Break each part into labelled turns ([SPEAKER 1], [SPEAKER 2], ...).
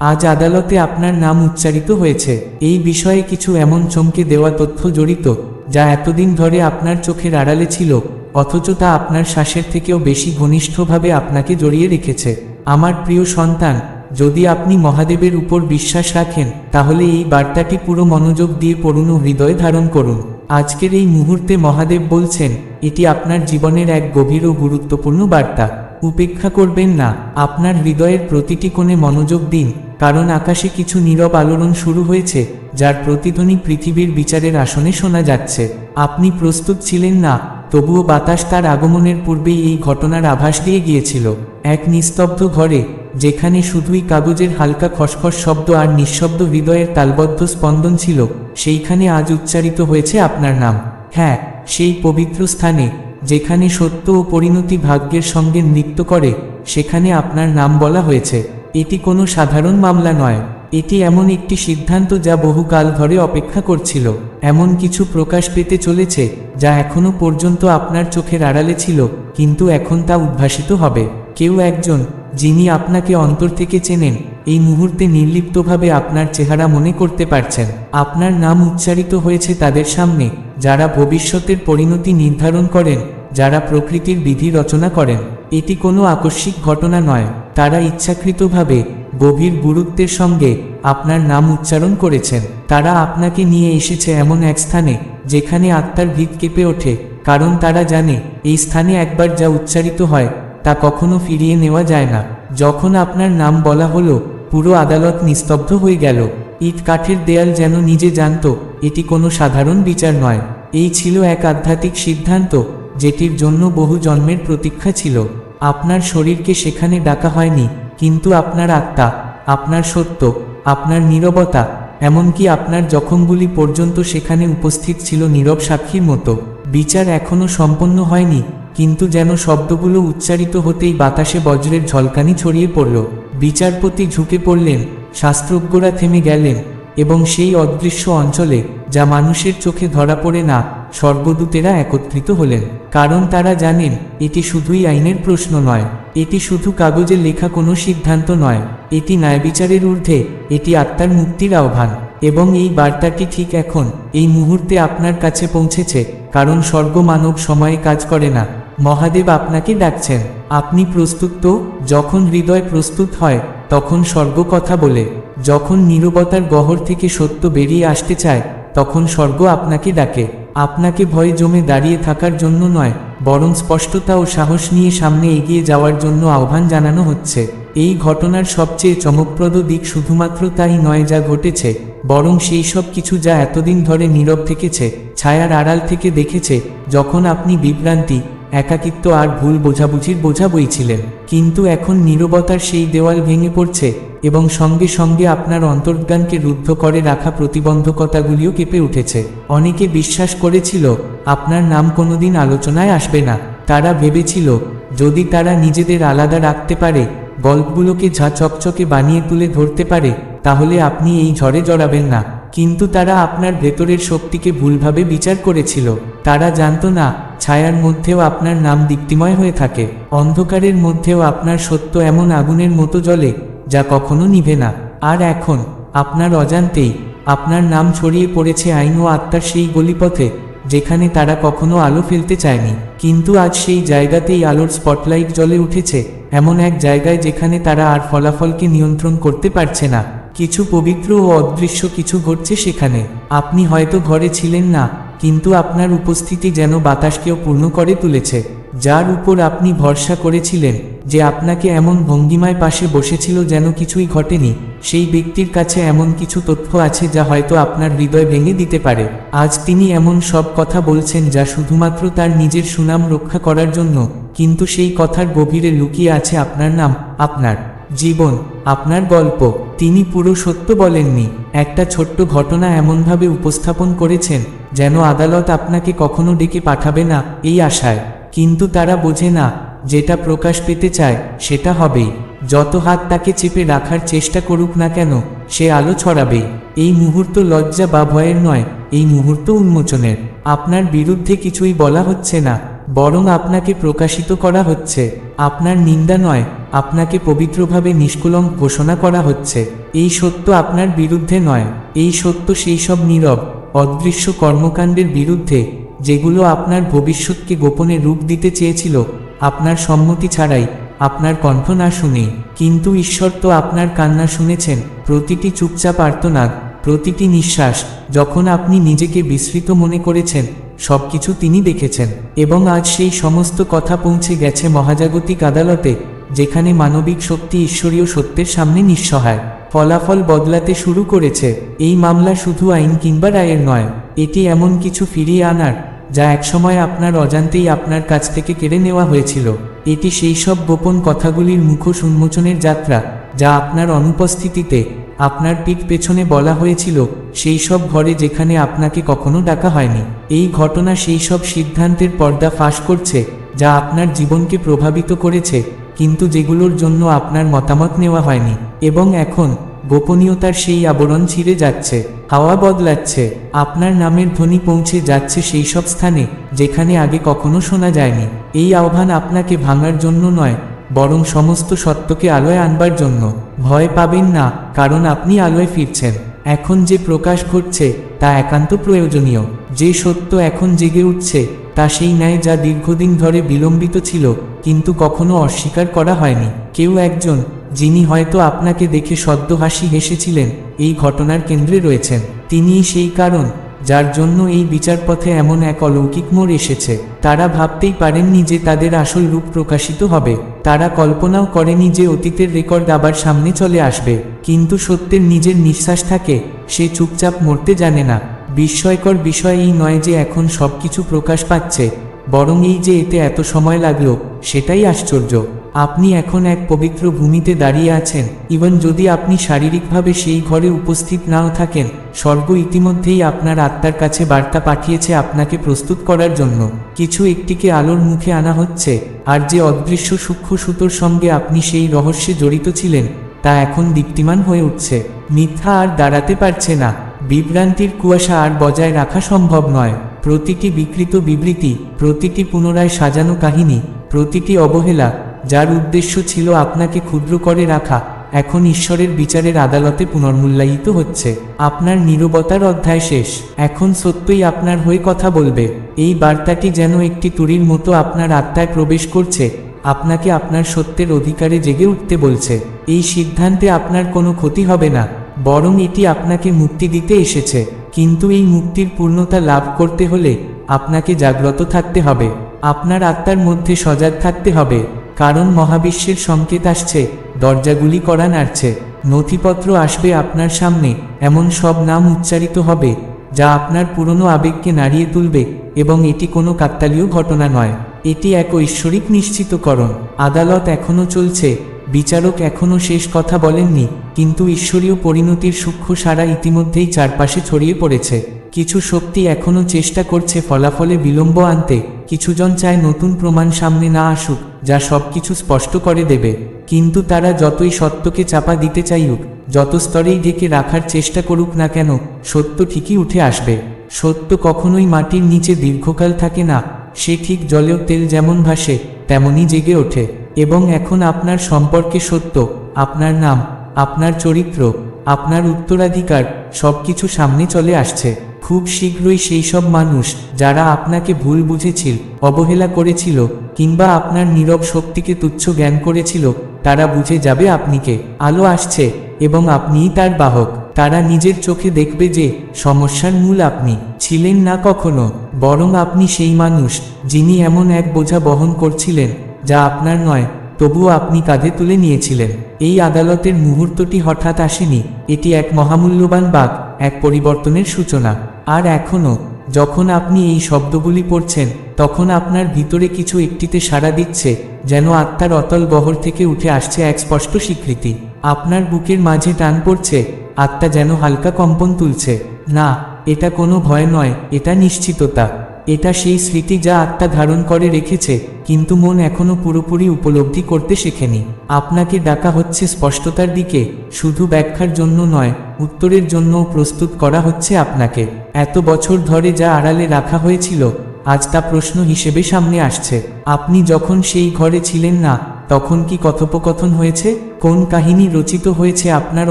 [SPEAKER 1] আজ আদালতে আপনার নাম উচ্চারিত হয়েছে। এই বিষয়ে কিছু এমন চমকে দেওয়া তথ্য জড়িত, যা এতদিন ধরে আপনার চোখের আড়ালে ছিল, অথচ তা আপনার শ্বাসের থেকেও বেশি ঘনিষ্ঠভাবে আপনাকে জড়িয়ে রেখেছে। আমার প্রিয় সন্তান, যদি আপনি মহাদেবের উপর বিশ্বাস রাখেন, তাহলে এই বার্তাটি পুরো মনোযোগ দিয়ে পড়ুন, হৃদয়ে ধারণ করুন। আজকের এই মুহূর্তে মহাদেব বলছেন, এটি আপনার জীবনের এক গভীর ও গুরুত্বপূর্ণ বার্তা। উপেক্ষা করবেন না, আপনার হৃদয়ের প্রতিটি কোণে মনোযোগ দিন, কারণ আকাশে কিছু নীরব আলোড়ন শুরু হয়েছে, যার প্রতিধ্বনি পৃথিবীর বিচারের আসনে শোনা যাচ্ছে। আপনি প্রস্তুত ছিলেন না, তবুও বাতাস তার আগমনের পূর্বেই এই ঘটনার আভাস দিয়ে গিয়েছিল। এক নিস্তব্ধ ঘরে, যেখানে শুধুই কাগজের হালকা খসখস শব্দ আর নিঃশব্দ হৃদয়ের তালবদ্ধ স্পন্দন ছিল, সেইখানে আজ উচ্চারিত হয়েছে আপনার নাম। হ্যাঁ সেই পবিত্র স্থানে যেখানে সত্য ও পরিণতি ভাগ্যের সঙ্গে নৃত্য করে, সেখানে আপনার নাম বলা হয়েছে। এটি কোনো সাধারণ মামলা নয়। এটি এমন একটি সিদ্ধান্ত যা বহুকাল ধরে অপেক্ষা করছিল। এমন কিছু প্রকাশ পেতে চলেছে, যা এখনও পর্যন্ত আপনার চোখের আড়ালে ছিল, কিন্তু এখন তা উদ্ভাসিত হবে। কেউ একজন যিনি আপনাকে অন্তর থেকে চেনেন, এই মুহূর্তে নির্লিপ্তভাবে আপনার চেহারা মনে করতে পারছেন। আপনার নাম উচ্চারিত হয়েছে তাদের সামনে, যারা ভবিষ্যতের পরিণতি নির্ধারণ করেন, যারা প্রকৃতির বিধি রচনা করেন। এটি কোনো আকস্মিক ঘটনা নয়, তারা ইচ্ছাকৃতভাবে, গভীর গুরুত্বের সঙ্গে আপনার নাম উচ্চারণ করেছেন। তারা আপনাকে নিয়ে এসেছে এমন এক স্থানে, যেখানে আত্মার ভিত কেঁপে ওঠে, কারণ তারা জানে, এই স্থানে একবার যা উচ্চারিত হয় তা কখনো ফিরিয়ে নেওয়া যায় না। যখন আপনার নাম বলা হলো, পুরো আদালত নিস্তব্ধ হয়ে গেল। ইট কাঠের দেয়াল যেন নিজে জানত, এটি কোনো সাধারণ বিচার নয়। এই ছিল এক আধ্যাত্মিক সিদ্ধান্ত, যেটির জন্য বহু জন্মের প্রতীক্ষা ছিল। আপনার শরীরকে সেখানে ডাকা হয়নি, কিন্তু আপনার আত্মা, আপনার সত্য, আপনার নীরবতা, এমনকি আপনার জখমগুলি পর্যন্ত সেখানে উপস্থিত ছিল নীরব সাক্ষীর মতো। বিচার এখনও সম্পন্ন হয়নি কিন্তু যেন শব্দগুলো উচ্চারিত হতেই বাতাসে বজ্রের ঝলকানি ছড়িয়ে পড়ল। বিচারপতি ঝুঁকে পড়লেন, শাস্ত্রজ্ঞরা থেমে গেলেন, এবং সেই অদৃশ্য অঞ্চলে, যা মানুষের চোখে ধরা পড়ে না, স্বর্গদূতেরা একত্রিত হলেন। কারণ তারা জানেন, এটি শুধুই আইনের প্রশ্ন নয়, এটি শুধু কাগজে লেখা কোনো সিদ্ধান্ত নয়, এটি ন্যায়বিচারের ঊর্ধ্বে, এটি আত্মার মুক্তির আহ্বান। এবং এই বার্তাটি ঠিক এখন, এই মুহূর্তে আপনার কাছে পৌঁছেছে, কারণ স্বর্গ মানব সময়ে কাজ করে না। মহাদেব আপনাকে ডাকছেন। আপনি প্রস্তুত তো? যখন হৃদয় প্রস্তুত হয়, তখন স্বর্গ কথা বলে। যখন নীরবতার গহর থেকে সত্য বেরিয়ে আসতে চায়, তখন স্বর্গ আপনাকে ডাকে। আপনাকে ভয়ে জমে দাঁড়িয়ে থাকার জন্য নয়, বরং স্পষ্টতা ও সাহস নিয়ে সামনে এগিয়ে যাওয়ার জন্য আহ্বান জানানো হচ্ছে। এই ঘটনার সবচেয়ে চমকপ্রদ দিক শুধুমাত্র তাই নয় যা ঘটেছে, বরং সেই সব কিছু যা এতদিন ধরে নীরব থেকেছে, ছায়ার আড়াল থেকে দেখেছে, যখন আপনি বিভ্রান্তি একাকিত্ব আর ভুল বোঝাবুঝির বোঝা বইছিলেন কিন্তু এখন নীরবতার সেই দেওয়াল ভেঙে পড়ছে এবং সঙ্গে সঙ্গে আপনার অন্তর্জ্ঞানকে রুদ্ধ করে রাখা প্রতিবন্ধকতাগুলিও কেঁপে উঠেছে। অনেকে বিশ্বাস করেছিল, আপনার নাম কোনোদিন আলোচনায় আসবে না। তারা ভেবেছিল, যদি তারা নিজেদের আলাদা রাখতে পারে, গল্পগুলোকে ঝা চকচকে বানিয়ে তুলে ধরতে পারে, তাহলে আপনি এই ঝড়ে জড়াবেন না। কিন্তু তারা আপনার ভেতরের শক্তিকে ভুলভাবে বিচার করেছিল। তারা জানত না, ছায়ার মধ্যেও আপনার নাম দীপ্তিময় হয়ে থাকে। অন্ধকারের মধ্যেও আপনার সত্য এমন আগুনের মতো জ্বলে, যা কখনো নিভে না। আর এখন, আপনার অজান্তেই, আপনার নাম ছড়িয়ে পড়েছে আইন ও আত্মার সেই গলিপথে, যেখানে তারা কখনো আলো ফেলতে চায়নি। কিন্তু আজ সেই জায়গাতেই আলোর স্পটলাইট জ্বলে উঠেছে, এমন এক জায়গায় যেখানে তারা আর ফলাফলকে নিয়ন্ত্রণ করতে পারছে না। কিছু পবিত্র ও অদৃশ্য কিছু ঘটছে সেখানে। আপনি হয়তো ঘরে ছিলেন না, কিন্তু আপনার উপস্থিতি যেন বাতাসকেও পূর্ণ করে তুলেছে। যার উপর আপনি ভরসা করেছিলেন যে আপনাকে এমন ভঙ্গিমায় পাশে বসেছিল যেন কিছুই ঘটেনি, সেই ব্যক্তির কাছে এমন কিছু তথ্য আছে যা হয়তো আপনার হৃদয় ভেঙে দিতে পারে। আজ তিনি এমন সব কথা বলছেন যা শুধুমাত্র তার নিজের সুনাম রক্ষা করার জন্য, কিন্তু সেই কথার গভীরে লুকিয়ে আছে আপনার নাম, আপনার। জীবন, আপনার গল্প, তিনি পুরো সত্য বলেননি। একটা ছোট্ট ঘটনা এমনভাবে উপস্থাপন করেছেন, যেন আদালত আপনাকে কখনো ডেকে পাঠাবে না, এই আশায়। কিন্তু তারা বোঝে না, যেটা প্রকাশ পেতে চায়, সেটা হবেই। যত হাত তাকে চেপে রাখার চেষ্টা করুক না কেন, সে আলো ছড়াবে। এই মুহূর্ত লজ্জা বা ভয়ের নয়, এই মুহূর্ত উন্মোচনের। আপনার বিরুদ্ধে কিছুই বলা হচ্ছে না বরং আপনাকে প্রকাশিত করা হচ্ছে। আপনার নিন্দা নয়, আপনাকে পবিত্রভাবে নিষ্কলঙ্ক ঘোষণা করা হচ্ছে। এই সত্য আপনার বিরুদ্ধে নয়, এই সত্য সেই সব নীরব, অদৃশ্য কর্মকাণ্ডের বিরুদ্ধে, যেগুলো আপনার ভবিষ্যৎকে গোপনে রূপ দিতে চেয়েছিল, আপনার সম্মতি ছাড়াই, আপনার কণ্ঠ না শুনে কিন্তু ঈশ্বর তো আপনার কান্না শুনেছেন, প্রতিটি চুপচাপ আর্তনাদ প্রতিটি নিঃশ্বাস, যখন আপনি নিজেকে বিস্মৃত মনে করেছেন, সবকিছু তিনি দেখেছেন। এবং আজ সেই সমস্ত কথা পৌঁছে গেছে মহাজাগতিক আদালতে, যেখানে মানবিক শক্তি ঈশ্বরীয় সত্যের সামনে নিঃসহায়। ফলাফল বদলাতে শুরু করেছে, এই মামলা শুধু আইন কিংবা রায়ের নয়, এটি এমন কিছু ফিরিয়ে আনার, যা একসময় আপনার অজান্তেই আপনার কাছ থেকে কেড়ে নেওয়া হয়েছিল। এটি সেই সব গোপন কথাগুলির মুখোশ উন্মোচনের যাত্রা, যা আপনার অনুপস্থিতিতে আপনার পিঠ পেছনে বলা হয়েছিল, সেই সব ঘরে যেখানে আপনাকে কখনো ডাকা হয়নি। এই ঘটনা সেই সব সিদ্ধান্তের পর্দা ফাঁস করছে, যা আপনার জীবনকে প্রভাবিত করেছে, কিন্তু যেগুলোর জন্য আপনার মতামত নেওয়া হয়নি। এবং এখন, গোপনীয়তার সেই আবরণ ছিঁড়ে যাচ্ছে, হাওয়া বদলাচ্ছে, আপনার নামের ধ্বনি পৌঁছে যাচ্ছে সেই সব স্থানে, যেখানে আগে কখনো শোনা যায়নি। এই আহ্বান আপনাকে ভাঙার জন্য নয় বরং সমস্ত সত্যকে আলোয় আনবার জন্য। ভয় পাবেন না, কারণ আপনি আলোয় ফিরছেন। এখন যে প্রকাশ ঘটছে, তা একান্ত প্রয়োজনীয়। যে সত্য এখন জেগে উঠছে, তা সেই ন্যায় যা দীর্ঘদিন ধরে বিলম্বিত ছিল, কিন্তু কখনো অস্বীকার করা হয়নি। কেউ একজন, যিনি হয়তো আপনাকে দেখে সদ্য হাসি হেসেছিলেন, এই ঘটনার কেন্দ্রে রয়েছেন। তিনিই সেই কারণ যার জন্য এই বিচারপথে এমন এক অলৌকিক মোড় এসেছে। তারা ভাবতেই পারেননি যে তাদের আসল রূপ প্রকাশিত হবে। তারা কল্পনাও করেনি যে অতীতের রেকর্ড আবার সামনে চলে আসবে। কিন্তু সত্যের নিজের নিঃশ্বাস থাকে, সে চুপচাপ মরতে জানে না। বিস্ময়কর বিষয় এই নয় যে এখন সবকিছু প্রকাশ পাচ্ছে, বরং এই যে এতে এত সময় লাগল, সেটাই আশ্চর্য। আপনি এখন এক পবিত্র ভূমিতে দাঁড়িয়ে আছেন। ইভেন যদি আপনি শারীরিকভাবে সেই ঘরে উপস্থিত নাও থাকেন, স্বর্গ ইতিমধ্যেই আপনার আত্মার কাছে বার্তা পাঠিয়েছে আপনাকে প্রস্তুত করার জন্য। কিছু একটিকে আলোর মুখে আনা হচ্ছে, আর যে অদৃশ্য সূক্ষ্ম সুতোর সঙ্গে আপনি সেই রহস্যে জড়িত ছিলেন, তা এখন দীপ্তিমান হয়ে উঠছে। মিথ্যা আর দাঁড়াতে পারছে না। বিভ্রান্তির কুয়াশা আর বজায় রাখা সম্ভব নয়। প্রতিটি বিকৃত বিবৃতি, প্রতিটি পুনরায় সাজানো কাহিনী, প্রতিটি অবহেলা যার উদ্দেশ্য ছিল আপনাকে ক্ষুদ্র করে রাখা, এখন ঈশ্বরের বিচারের আদালতে পুনর্মূল্যায়িত হচ্ছে। আপনার নীরবতার অধ্যায় শেষ। এখন সত্যই আপনার হয়ে কথা বলবে। এই বার্তাটি যেন একটি তুরির মতো আপনার আত্মায় প্রবেশ করছে, আপনাকে আপনার সত্যের অধিকারে জেগে উঠতে বলছে। এই সিদ্ধান্তে আপনার কোনো ক্ষতি হবে না, বরং এটি আপনাকে মুক্তি দিতে এসেছে। কিন্তু এই মুক্তির পূর্ণতা লাভ করতে হলে আপনাকে জাগ্রত থাকতে হবে। আপনার আত্মার মধ্যে সজাগ থাকতে হবে। কারণ মহাবিশ্বের সংকেত আসছে, দরজাগুলি করা নাড়ছে, নথিপত্র আসবে আপনার সামনে, এমন সব নাম উচ্চারিত হবে, যা আপনার পুরনো আবেগকে নাড়িয়ে তুলবে, এবং এটি কোনো কাকতালীয় ঘটনা নয়। এটি এক ঐশ্বরিক নিশ্চিতকরণ। আদালত এখনও চলছে। বিচারক এখনও শেষ কথা বলেননি, কিন্তু ঈশ্বরীয় পরিণতির সূক্ষ্ম সারা ইতিমধ্যেই চারপাশে ছড়িয়ে পড়েছে। কিছু শক্তি এখনও চেষ্টা করছে ফলাফলে বিলম্ব আনতে। কিছুজন চায় নতুন প্রমাণ সামনে না আসুক, যা সবকিছু স্পষ্ট করে দেবে। কিন্তু তারা যতই সত্যকে চাপা দিতে চাইুক যত স্তরেই ডেকে রাখার চেষ্টা করুক না কেন, সত্য ঠিকই উঠে আসবে। সত্য কখনোই মাটির নিচে দীর্ঘকাল থাকে না, সে ঠিক জলেও তেল যেমন ভাসে, তেমনই জেগে ওঠে। এবং এখন আপনার সম্পর্কে সত্য, আপনার নাম, আপনার চরিত্র, আপনার উত্তরাধিকার, সবকিছু সামনে চলে আসছে। খুব শীঘ্রই সেই সব মানুষ যারা আপনাকে ভুল বুঝেছিল, অবহেলা করেছিল, কিংবা আপনার নীরব শক্তিকে তুচ্ছ জ্ঞান করেছিল, তারা বুঝে যাবে আপনিকে। আলো আসছে, এবং আপনিই তার বাহক। তারা নিজের চোখে দেখবে যে, সমস্যার মূল আপনি ছিলেন না কখনো, বরং আপনি সেই মানুষ, যিনি এমন এক বোঝা বহন করছিলেন, যা আপনার নয়, তবুও আপনি কাঁধে তুলে নিয়েছিলেন। এই আদালতের মুহূর্তটি হঠাৎ আসেনি, এটি এক মহামূল্যবান বাক, এক পরিবর্তনের সূচনা। আর এখনও যখন আপনি এই শব্দগুলি পড়ছেন, তখন আপনার ভিতরে কিছু একটিতে সাড়া দিচ্ছে, যেন আত্মার অতল বহর থেকে উঠে আসছে এক স্পষ্ট স্বীকৃতি। আপনার বুকের মাঝে টান পড়ছে, আত্মা যেন হালকা কম্পন তুলছে। না, এটা কোনো ভয় নয়, এটা নিশ্চিততা। এটা সেই স্মৃতি যা আত্মা ধারণ করে রেখেছে, কিন্তু মন এখনও পুরোপুরি উপলব্ধি করতে শেখেনি। আপনাকে ডাকা হচ্ছে স্পষ্টতার দিকে, শুধু ব্যাখ্যার জন্য নয়, উত্তরের জন্য প্রস্তুত করা হচ্ছে আপনাকে। এত বছর ধরে যা আড়ালে রাখা হয়েছিল, আজ তা প্রশ্ন হিসেবে সামনে আসছে। আপনি যখন সেই ঘরে ছিলেন না তখন কি কথোপকথন হয়েছে? কোন কাহিনী রচিত হয়েছে আপনার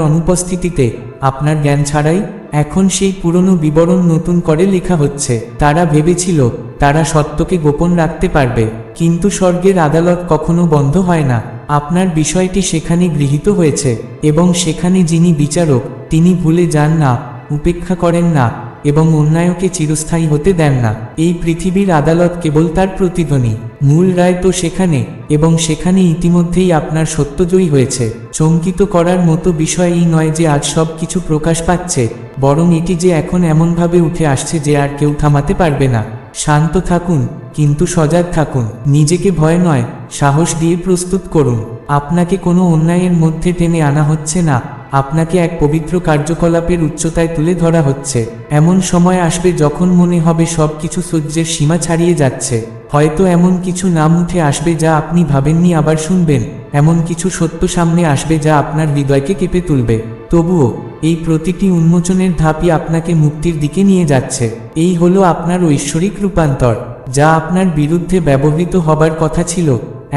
[SPEAKER 1] অনুপস্থিতিতে? আপনার জ্ঞান ছাড়াই এখন সেই পুরনো বিবরণ নতুন করে লেখা হচ্ছে। তারা ভেবেছিল, তারা সত্যকে গোপন রাখতে পারবে, কিন্তু স্বর্গের আদালত কখনো বন্ধ হয় না। আপনার বিষয়টি সেখানে গৃহীত হয়েছে, এবং সেখানে যিনি বিচারক, তিনি ভুলে যান না, উপেক্ষা করেন না, এবং অন্যায়কে চিরস্থায়ী হতে দেন না। এই পৃথিবীর আদালত কেবল তার প্রতিধ্বনি। মূল রায় তো সেখানে, এবং সেখানে ইতিমধ্যেই আপনার সত্যজয়ী হয়েছে। চমকিত করার মতো বিষয় এই নয় যে আজ সব কিছু প্রকাশ পাচ্ছে, বরং এটি যে এখন এমনভাবে উঠে আসছে যে আর কেউ থামাতে পারবে না। শান্ত থাকুন। কিন্তু সজাগ থাকুন। নিজেকে ভয় নয়, সাহস দিয়ে প্রস্তুত করুন। আপনাকে কোনো অন্যায়ের মধ্যে টেনে আনা হচ্ছে না। আপনাকে এক পবিত্র কার্যকলাপের উচ্চতায় তুলে ধরা হচ্ছে। এমন সময় আসবে যখন মনে হবে সব কিছু সহ্যের সীমা ছাড়িয়ে যাচ্ছে। হয়তো এমন কিছু নাম উঠে আসবে যা আপনি ভাবেননি আবার শুনবেন। এমন কিছু সত্য সামনে আসবে যা আপনার হৃদয়কে কেঁপে তুলবে। তবুও, এই প্রতিটি উন্মোচনের ধাপই আপনাকে মুক্তির দিকে নিয়ে যাচ্ছে। এই হলো আপনার ঐশ্বরিক রূপান্তর। যা আপনার বিরুদ্ধে ব্যবহৃত হবার কথা ছিল,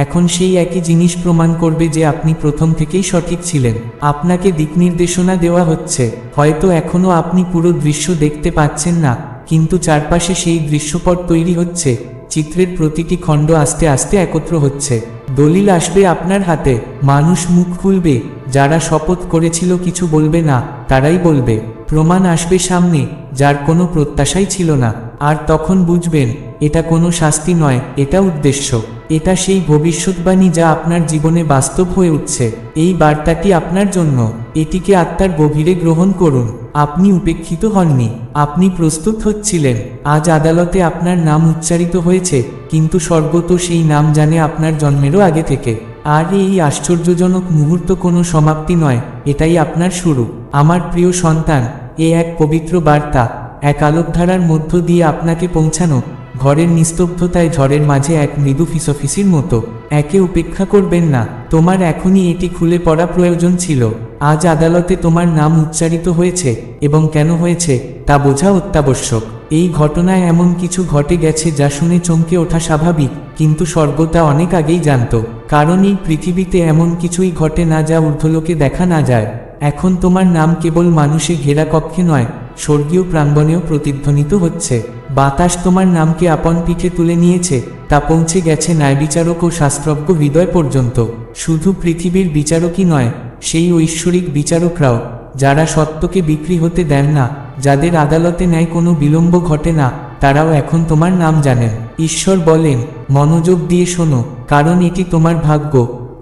[SPEAKER 1] এখন সেই একই জিনিস প্রমাণ করবে যে আপনি প্রথম থেকেই সঠিক ছিলেন। আপনাকে দিক নির্দেশনা দেওয়া হচ্ছে, হয়তো এখনও আপনি পুরো দৃশ্য দেখতে পাচ্ছেন না, কিন্তু চারপাশে সেই দৃশ্যপট তৈরি হচ্ছে, চিত্রের প্রতিটি খণ্ড আস্তে আস্তে একত্র হচ্ছে। দলিল আসবে আপনার হাতে, মানুষ মুখ খুলবে, যারা শপথ করেছিল কিছু বলবে না, তারাই বলবে। প্রমাণ আসবে সামনে, যার কোনো প্রত্যাশাই ছিল না, আর তখন বুঝবেন এটা কোনো শাস্তি নয়, এটা উদ্দেশ্য। এটা সেই ভবিষ্যৎবাণী যা আপনার জীবনে বাস্তব হয়ে উঠছে। এই বার্তাটি আপনার জন্য। এটিকে আত্মার গভীরে গ্রহণ করুন। আপনি উপেক্ষিত হননি। আপনি প্রস্তুত হচ্ছিলেন। আজ আদালতে আপনার নাম উচ্চারিত হয়েছে, কিন্তু স্বর্গ তো সেই নাম জানে আপনার জন্মেরও আগে থেকে। আর এই আশ্চর্যজনক মুহূর্ত কোনো সমাপ্তি নয়, এটাই আপনার শুরু। আমার প্রিয় সন্তান, এ এক পবিত্র বার্তা, এক আলোকধারার মধ্য দিয়ে আপনাকে পৌঁছানো। ঘরের নিস্তব্ধতায় ঝড়ের মাঝে এক মৃদু ফিসফিসির মতো। একে উপেক্ষা করবেন না। তোমার এখনই এটি খুলে পড়া প্রয়োজন ছিল। আজ আদালতে তোমার নাম উচ্চারিত হয়েছে এবং কেন হয়েছে তা বোঝা অত্যাবশ্যক। এই ঘটনায় এমন কিছু ঘটে গেছে যা শুনে চমকে ওঠা স্বাভাবিক, কিন্তু স্বর্গতা অনেক আগেই জানত। কারণ এই পৃথিবীতে এমন কিছুই ঘটে না যা ঊর্ধ্বলোকে দেখা না যায়। এখন তোমার নাম কেবল মানুষে ঘেরা কক্ষে নয়, স্বর্গীয় প্রাঙ্গণেও প্রতিধ্বনিত হচ্ছে। বাতাস তোমার নামকে আপন পিঠে তুলে নিয়েছে, তা পৌঁছে গেছে ন্যায়বিচারক ও শাস্ত্রজ্ঞ হৃদয় পর্যন্ত। শুধু পৃথিবীর বিচারকই নয়, সেই ঐশ্বরিক বিচারকরাও, যারা সত্যকে বিক্রি হতে দেন না, যাদের আদালতে ন্যায় কোনো বিলম্ব ঘটে না, তারাও এখন তোমার নাম জানেন। ঈশ্বর বলেন, মনোযোগ দিয়ে শোনো, কারণ এটি তোমার ভাগ্য,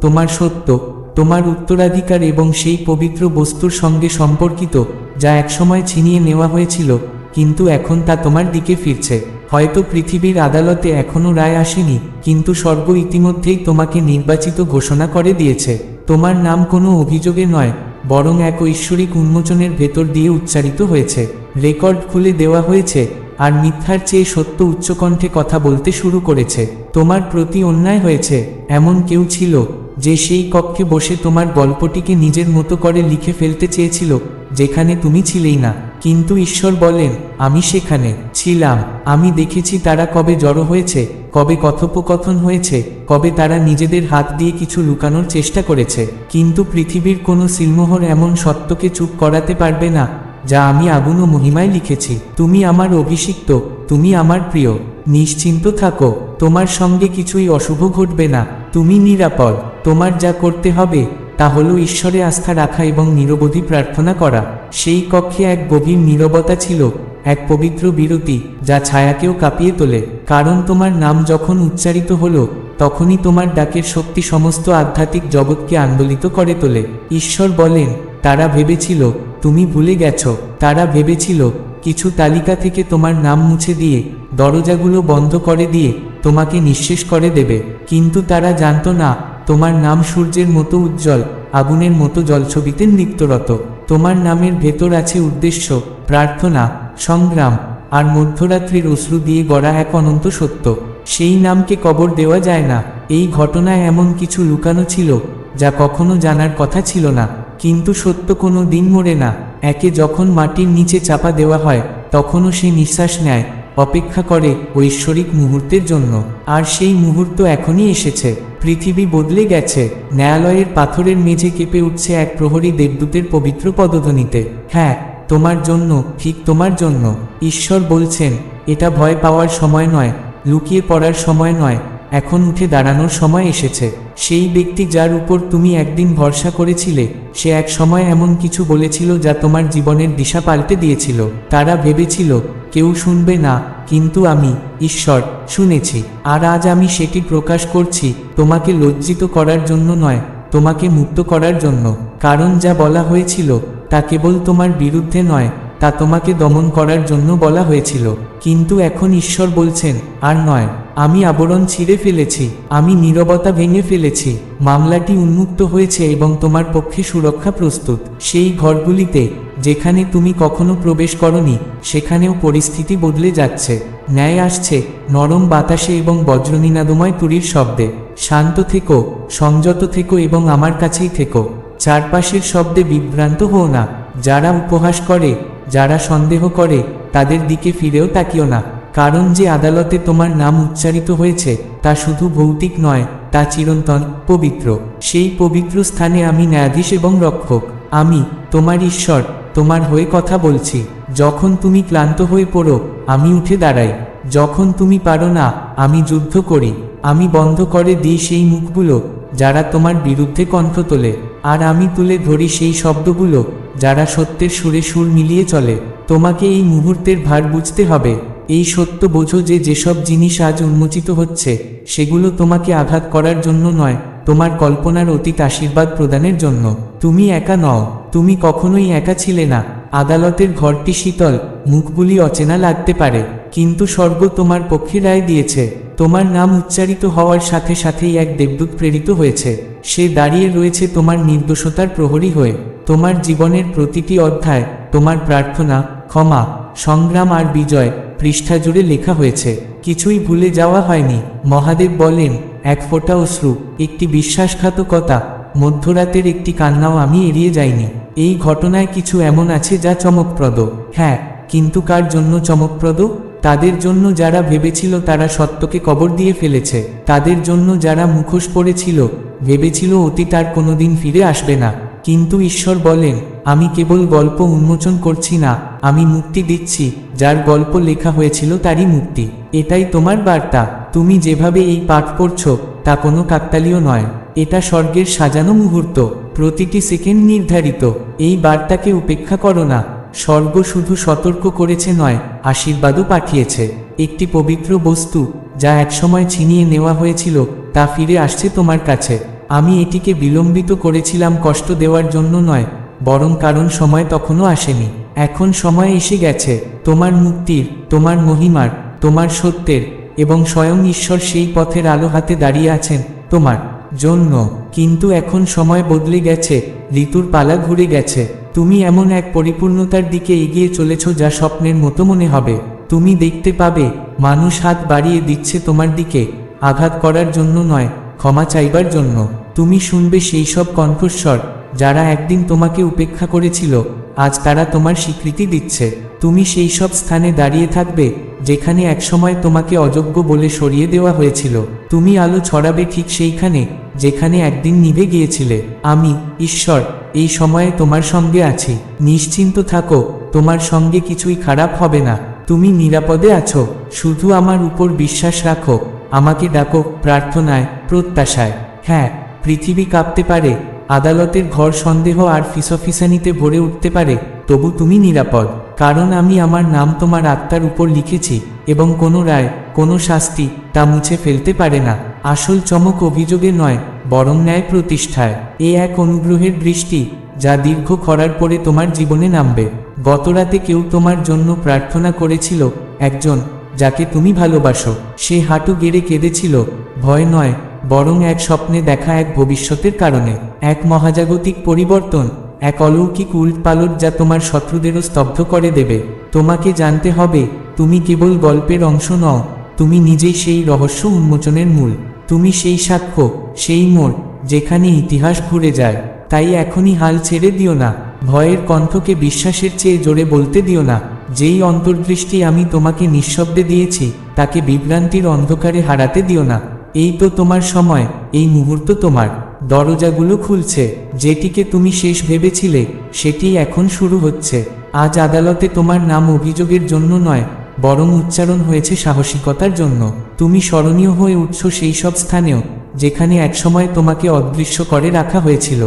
[SPEAKER 1] তোমার সত্য, তোমার উত্তরাধিকার এবং সেই পবিত্র বস্তুর সঙ্গে সম্পর্কিত, যা একসময় ছিনিয়ে নেওয়া হয়েছিল কিন্তু এখন তা তোমার দিকে ফিরছে। হয়তো পৃথিবীর আদালতে এখনও রায় আসেনি, কিন্তু স্বর্গ ইতিমধ্যেই তোমাকে নির্বাচিত ঘোষণা করে দিয়েছে। তোমার নাম কোনো অভিযোগে নয়, বরং এক ঐশ্বরিক উন্মোচনের ভেতর দিয়ে উচ্চারিত হয়েছে। রেকর্ড খুলে দেওয়া হয়েছে, আর মিথ্যার চেয়ে সত্য উচ্চকণ্ঠে কথা বলতে শুরু করেছে। তোমার প্রতি অন্যায় হয়েছে, এমন কেউ ছিল, যে সেই কক্ষে বসে তোমার গল্পটিকে নিজের মতো করে লিখে ফেলতে চেয়েছিল, যেখানে তুমি ছিলেই না। কিন্তু ঈশ্বর বলেন, আমি সেখানে ছিলাম। আমি দেখেছি তারা কবে জড়ো হয়েছে, কবে কথোপকথন হয়েছে, কবে তারা নিজেদের হাত দিয়ে কিছু লুকানোর চেষ্টা করেছে। কিন্তু পৃথিবীর কোনো সিলমোহর এমন সত্যকে চুপ করাতে পারবে না, যা আমি আগুন ও মহিমায় লিখেছি। তুমি আমার অভিষিক্ত, তুমি আমার প্রিয়। নিশ্চিন্ত থাকো, তোমার সঙ্গে কিছুই অশুভ ঘটবে না। তুমি নিরাপদ, তোমার যা করতে হবে তা হলো ঈশ্বরে আস্থা রাখা এবং নিরবধি প্রার্থনা করা। সেই কক্ষে এক গভীর নীরবতা ছিল, এক পবিত্র বিরতি, যা ছায়াকেও কাঁপিয়ে তোলে। কারণ তোমার নাম যখন উচ্চারিত হলো, তখনই তোমার ডাকের শক্তি সমস্ত আধ্যাত্মিক জগৎকে আন্দোলিত করে তোলে। ঈশ্বর বলেন, তারা ভেবেছিল, তুমি ভুলে গেছ। তারা ভেবেছিল, কিছু তালিকা থেকে তোমার নাম মুছে দিয়ে, দরজাগুলো বন্ধ করে দিয়ে, তোমাকে নিঃশেষ করে দেবে। কিন্তু তারা জানতো না তোমার নাম সূর্যের মতো উজ্জ্বল, আগুনের মতো জলছবিতে নৃত্যরত। তোমার নামের ভেতর আছে উদ্দেশ্য, প্রার্থনা, সংগ্রাম, আর মধ্যরাত্রির অশ্রু দিয়ে গড়া এক অনন্ত সত্য। সেই নামকে কবর দেওয়া যায় না। এই ঘটনায় এমন কিছু লুকানো ছিল, যা কখনো জানার কথা ছিল না। কিন্তু সত্য কোনো দিন মরে না। একে যখন মাটির নিচে চাপা দেওয়া হয়, তখনও সে নিঃশ্বাস নেয়, অপেক্ষা করে ঐশ্বরিক মুহূর্তের জন্য। আর সেই মুহূর্ত এখনই এসেছে। পৃথিবী বদলে গেছে, ন্যায়ালয়ের পাথরের মেঝে কেঁপে উঠছে এক প্রহরী দেবদূতের পবিত্র পদধ্বনিতে। হ্যাঁ তোমার জন্য, ঠিক তোমার জন্য। ঈশ্বর বলছেন, এটা ভয় পাওয়ার সময় নয়, লুকিয়ে পড়ার সময় নয়। এখন উঠে দাঁড়ানোর সময় এসেছে। সেই ব্যক্তি যার উপর তুমি একদিন ভরসা করেছিলে, সে এক সময় এমন কিছু বলেছিল যা তোমার জীবনের দিশা পাল্টে দিয়েছিল। তারা ভেবেছিল, কেউ শুনবে না, কিন্তু আমি, ঈশ্বর, শুনেছি, আর আজ আমি সেটি প্রকাশ করছি, তোমাকে লজ্জিত করার জন্য নয়, তোমাকে মুক্ত করার জন্য। কারণ যা বলা হয়েছিল, তা কেবল তোমার বিরুদ্ধে নয় তা তোমাকে দমন করার জন্য বলা হয়েছিল। কিন্তু এখন ঈশ্বর বলছেন, আর নয়, আমি আবরণ ছিঁড়ে ফেলেছি, আমি নীরবতা ভেঙে ফেলেছি, মামলাটি উন্মুক্ত হয়েছে এবং তোমার পক্ষে সুরক্ষা প্রস্তুত। সেই ঘরগুলিতে, যেখানে তুমি কখনো প্রবেশ করনি, সেখানেও পরিস্থিতি বদলে যাচ্ছে। ন্যায় আসছে, নরম বাতাসে এবং বজ্রনীনাদময় তুরির শব্দে। শান্ত থেকো, সংযত থেকো এবং আমার কাছেই থেকো। চারপাশের শব্দে বিভ্রান্ত হও না। যারা উপহাস করে যারা সন্দেহ করে, তাদের দিকে ফিরেও তাকিও না। কারণ যে আদালতে তোমার নাম উচ্চারিত হয়েছে, তা শুধু ভৌতিক নয়, তা চিরন্তন পবিত্র। সেই পবিত্র স্থানে আমি ন্যায়াধীশ এবং রক্ষক। আমি, তোমার ঈশ্বর, তোমার হয়ে কথা বলছি। যখন তুমি ক্লান্ত হয়ে পড়ো, আমি উঠে দাঁড়াই। যখন তুমি পারো না, আমি যুদ্ধ করি। আমি বন্ধ করে দিই সেই মুখগুলো। যারা তোমার বিরুদ্ধে কণ্ঠ তোলে, আর আমি তুলে ধরি সেই শব্দগুলো, যারা সত্যের সুরে সুর মিলিয়ে চলে, তোমাকে এই মুহূর্তের ভার বুঝতে হবে। এই সত্য বোঝো যে যেসব জিনিস আজ উন্মোচিত হচ্ছে, সেগুলো তোমাকে আঘাত করার জন্য নয়, তোমার কল্পনার অতীত আশীর্বাদ প্রদানের জন্য। তুমি একা নও, তুমি কখনোই একা ছিলে না। আদালতের ঘরটি শীতল, মুখগুলি অচেনা লাগতে পারে। কিন্তু স্বর্গ তোমার পক্ষে রায় দিয়েছে। তোমার নাম উচ্চারিত হওয়ার সাথে সাথেই এক দেবদূত প্রেরিত হয়েছে। সে দাঁড়িয়ে রয়েছে তোমার নির্দোষতার প্রহরী হয়ে। তোমার জীবনের প্রতিটি অধ্যায়, তোমার প্রার্থনা, ক্ষমা, সংগ্রাম আর বিজয় পৃষ্ঠা জুড়ে লেখা হয়েছে। কিছুই ভুলে যাওয়া হয়নি। মহাদেব বলেন, এক ফোঁটা অশ্রু, একটি বিশ্বাসঘাতকতা, মধ্যরাতের একটি কান্নাও আমি এড়িয়ে যাইনি। এই ঘটনায় কিছু এমন আছে যা চমকপ্রদ। হ্যাঁ কিন্তু কার জন্য চমকপ্রদ? তাদের জন্য যারা ভেবেছিল তারা সত্যকে কবর দিয়ে ফেলেছে, তাদের জন্য যারা মুখোশ পড়েছিল, ভেবেছিল অতীত আর কোনোদিন ফিরে আসবে না। কিন্তু ঈশ্বর বলেন, আমি কেবল গল্প উন্মোচন করছি না, আমি মুক্তি দিচ্ছি, যার গল্প লেখা হয়েছিল তারই মুক্তি। এটাই তোমার বার্তা, তুমি যেভাবে এই পাঠ পড়ছ, তা কোনো কাকতালীয় নয়। এটা স্বর্গের সাজানো মুহূর্ত, প্রতিটি সেকেন্ড নির্ধারিত। এই বার্তাকে উপেক্ষা করো না। স্বর্গ শুধু সতর্ক করেছে নয়, আশীর্বাদও পাঠিয়েছে। একটি পবিত্র বস্তু, যা একসময় ছিনিয়ে নেওয়া হয়েছিল, তা ফিরে আসছে তোমার কাছে। আমি এটিকে বিলম্বিত করেছিলাম কষ্ট দেওয়ার জন্য নয়, বরং কারণ সময় তখনও আসেনি। এখন সময় এসে গেছে, তোমার মুক্তির, তোমার মহিমার, তোমার সত্যের, এবং স্বয়ং ঈশ্বর সেই পথের আলো হাতে দাঁড়িয়ে আছেন, তোমার। জন্য, কিন্তু এখন সময় বদলে গেছে, ঋতুর পালা ঘুরে গেছে। তুমি এমন এক পরিপূর্ণতার দিকে এগিয়ে চলেছ যা স্বপ্নের মতো মনে হবে। তুমি দেখতে পাবে, মানুষ হাত বাড়িয়ে দিচ্ছে তোমার দিকে, আঘাত করার জন্য নয়, ক্ষমা চাইবার জন্য। তুমি শুনবে সেই সব কণ্ঠস্বর, যারা একদিন তোমাকে উপেক্ষা করেছিল, আজ তারা তোমার স্বীকৃতি দিচ্ছে। তুমি সেই সব স্থানে দাঁড়িয়ে থাকবে, যেখানে একসময় তোমাকে অযোগ্য বলে সরিয়ে দেওয়া হয়েছিল। তুমি আলো ছড়াবে ঠিক সেইখানে যেখানে একদিন নিভে গিয়েছিলে, আমি, ঈশ্বর, এই সময়ে তোমার সঙ্গে আছি। নিশ্চিন্ত থাকো, তোমার সঙ্গে কিছুই খারাপ হবে না। তুমি নিরাপদে আছো, শুধু আমার উপর বিশ্বাস রাখো। আমাকে ডাকো, প্রার্থনায়, প্রত্যাশায়। হ্যাঁ পৃথিবী কাঁপতে পারে, আদালতের ঘর সন্দেহ আর ফিসফিসানিতে ভরে উঠতে পারে, তবু তুমি নিরাপদ। কারণ আমি আমার নাম তোমার আত্মার উপর লিখেছি, এবং কোনো রায়, কোনো শাস্তি তা মুছে ফেলতে পারে না। আসল চমক অভিযোগে নয়, বরং ন্যায় প্রতিষ্ঠায়। এ এক অনুগ্রহের বৃষ্টি যা দীর্ঘ খরার পরে তোমার জীবনে নামবে। গতরাতে কেউ তোমার জন্য প্রার্থনা করেছিল একজন, যাকে তুমি ভালোবাসো। সে হাঁটু গেড়ে কেঁদেছিল, ভয় নয়, বরং এক স্বপ্নে দেখা এক ভবিষ্যতের কারণে। এক মহাজাগতিক পরিবর্তন, এক অলৌকিক উল্টপালট যা তোমার শত্রুদেরও স্তব্ধ করে দেবে। তোমাকে জানতে হবে, তুমি কেবল গল্পের অংশ নও তুমি নিজেই সেই রহস্য উন্মোচনের মূল। তুমি সেই সাক্ষ্য, সেই মোড়, যেখানে ইতিহাস ঘুরে যায়। তাই এখনই হাল ছেড়ে দিও না। ভয়ের কণ্ঠকে বিশ্বাসের চেয়ে জোরে বলতে দিও না। যেই অন্তর্দৃষ্টি আমি তোমাকে নিঃশব্দে দিয়েছি, তাকে বিভ্রান্তির অন্ধকারে হারাতে দিও না। এই তো তোমার সময়, এই মুহূর্ত তোমার। দরজাগুলো খুলছে, যেটিকে তুমি শেষ ভেবেছিলে, সেটি এখন শুরু হচ্ছে। আজ আদালতে তোমার নাম অভিযোগের জন্য নয় বরং উচ্চারণ হয়েছে সাহসিকতার জন্য। তুমি স্মরণীয় হয়ে উঠছ সেই সব স্থানেও, যেখানে একসময় তোমাকে অদৃশ্য করে রাখা হয়েছিল।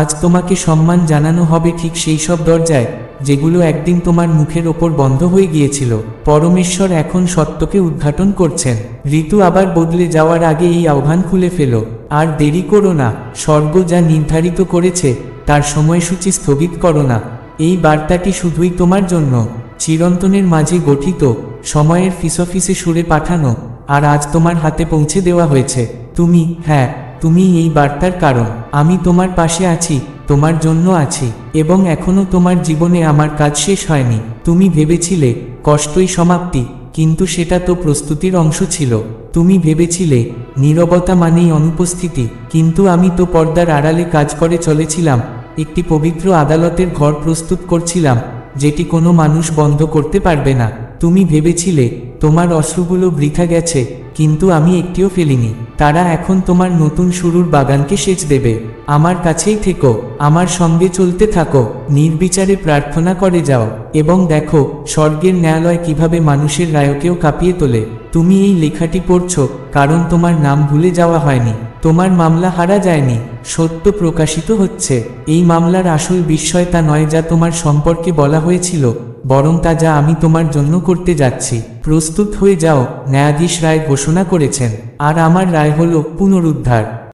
[SPEAKER 1] আজ তোমাকে সম্মান জানানো হবে ঠিক সেই সব দরজায়, যেগুলো একদিন তোমার মুখের ওপর বন্ধ হয়ে গিয়েছিল। পরমেশ্বর এখন সত্যকে উদ্ঘাটন করছেন। ঋতু আবার বদলে যাওয়ার আগে এই আহ্বান খুলে ফেলো। আর দেরি করো না, স্বর্গ যা নির্ধারিত করেছে, তার সময়সূচি স্থগিত করো না। এই বার্তাটি শুধুই তোমার জন্য। চিরন্তনের মাঝে গঠিত, সময়ের ফিসফিসে সুরে পাঠানো, আর আজ তোমার হাতে পৌঁছে দেওয়া হয়েছে। তুমি হ্যাঁ তুমি এই বার্তার কারণ। আমি তোমার পাশে আছি, তোমার জন্য আছি, এবং এখনও তোমার জীবনে আমার কাজ শেষ হয়নি। তুমি ভেবেছিলে, কষ্টই সমাপ্তি, কিন্তু সেটা তো প্রস্তুতির অংশ ছিল। তুমি ভেবেছিলে, নীরবতা মানেই অনুপস্থিতি, কিন্তু আমি তো পর্দার আড়ালে কাজ করে চলেছিলাম, একটি পবিত্র আদালতের ঘর প্রস্তুত করছিলাম। যেটি কোনো মানুষ বন্ধ করতে পারবে না। তুমি ভেবেছিলে, তোমার অশ্রুগুলো বৃথা গেছে, কিন্তু আমি একটিও ফেলিনি। তারা এখন তোমার নতুন শুরুর বাগানকে সেচ দেবে। আমার কাছেই থেকো, আমার সঙ্গে চলতে থাকো, নির্বিচারে প্রার্থনা করে যাও। এবং দেখো, স্বর্গের ন্যায়ালয় কীভাবে মানুষের রায়কেও কাঁপিয়ে তোলে। তুমি এই লেখাটি পড়ছ কারণ তোমার নাম ভুলে যাওয়া হয়নি। তোমার মামলা হারা যায়নি। সত্য প্রকাশিত হচ্ছে। এই মামলার আসল বিস্ময় তা নয় যা তোমার সম্পর্কে বলা হয়েছিল, বরং তা যা আমি তোমার জন্য করতে যাচ্ছি। প্রস্তুত হয়ে যাও, ন্যায়াধীশ রায় ঘোষণা করেছেন। আর আমার রায় হল পুনরুদ্ধার।